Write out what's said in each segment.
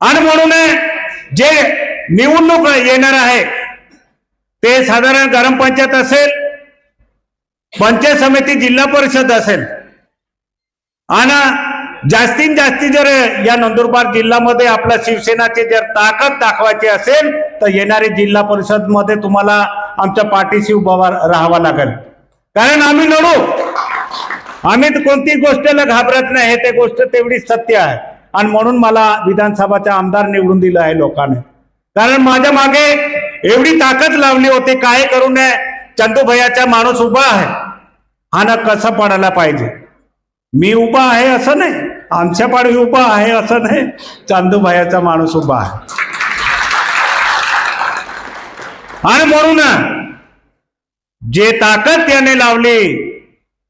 आणि म्हणून जे निवडणूक येणार आहे ते साधारण ग्रामपंचायत असेल पंचायत समिती जिल्हा परिषद असेल. आणि जास्तीत जास्ती जर या नंदुरबार जिल्ह्यामध्ये आपल्या शिवसेनाची जर ताकद दाखवायची असेल तर येणारी जिल्हा परिषदमध्ये तुम्हाला आमच्या पाठीशी उभा राहावा लागेल. कारण आम्ही लढू. आम्ही तर गोष्टीला घाबरत नाही हे ते गोष्ट तेवढी सत्य आहे. आणि म्हणून मला विधानसभाचा आमदार निवडून दिलं आहे लोकांनी. कारण माझ्या मागे एवढी ताकद लावली होती काय करू नये. चंदूभैयाचा माणूस उभा आहे. हा ना कसं पडायला पाहिजे? मी उभा आहे असं नाही. आमच्या पाडवी उभा आहे असं नाही. चांदूभायाचा माणूस उभा आहे. आणि म्हणून जे ताकद त्याने लावली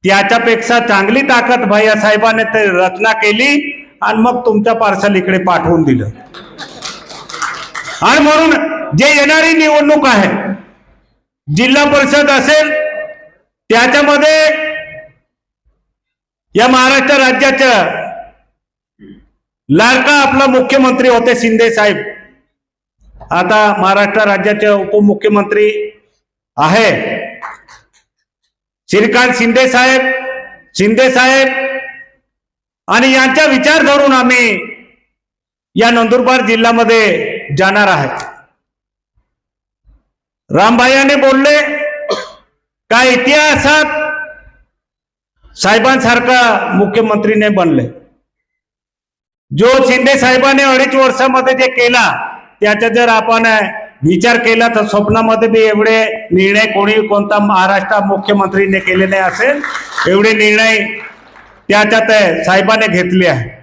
त्याच्यापेक्षा चांगली ताकद भैया साहेबाने ते रचना केली. आणि मग तुमच्या पार्सल इकडे पाठवून दिलं. आणि म्हणून जे येणारी निवडणूक आहे जिल्हा परिषद असेल त्याच्यामध्ये या महाराष्ट्र राज्याच्या लाडका आपला मुख्यमंत्री होते शिंदे साहेब. आता महाराष्ट्र राज्याचे उपमुख्यमंत्री आहे. श्रीकांत शिंदे साहेब शिंदे साहेब आणि यांचा विचार धरून आम्ही या नंदुरबार जिल्ह्यामध्ये जाणार आहे. रामभायाने बोलले का इतिहासात साहेबांसारखा मुख्यमंत्रीने बनले? जो शिंदे साहेबाने अडीच वर्षामध्ये जे केला त्याचा जर आपण विचार केला तर स्वप्नामध्ये बी एवढे निर्णय कोणी कोणता महाराष्ट्र मुख्यमंत्रीने केलेले असेल? एवढे निर्णय त्याच्यात साहेबाने घेतले आहे.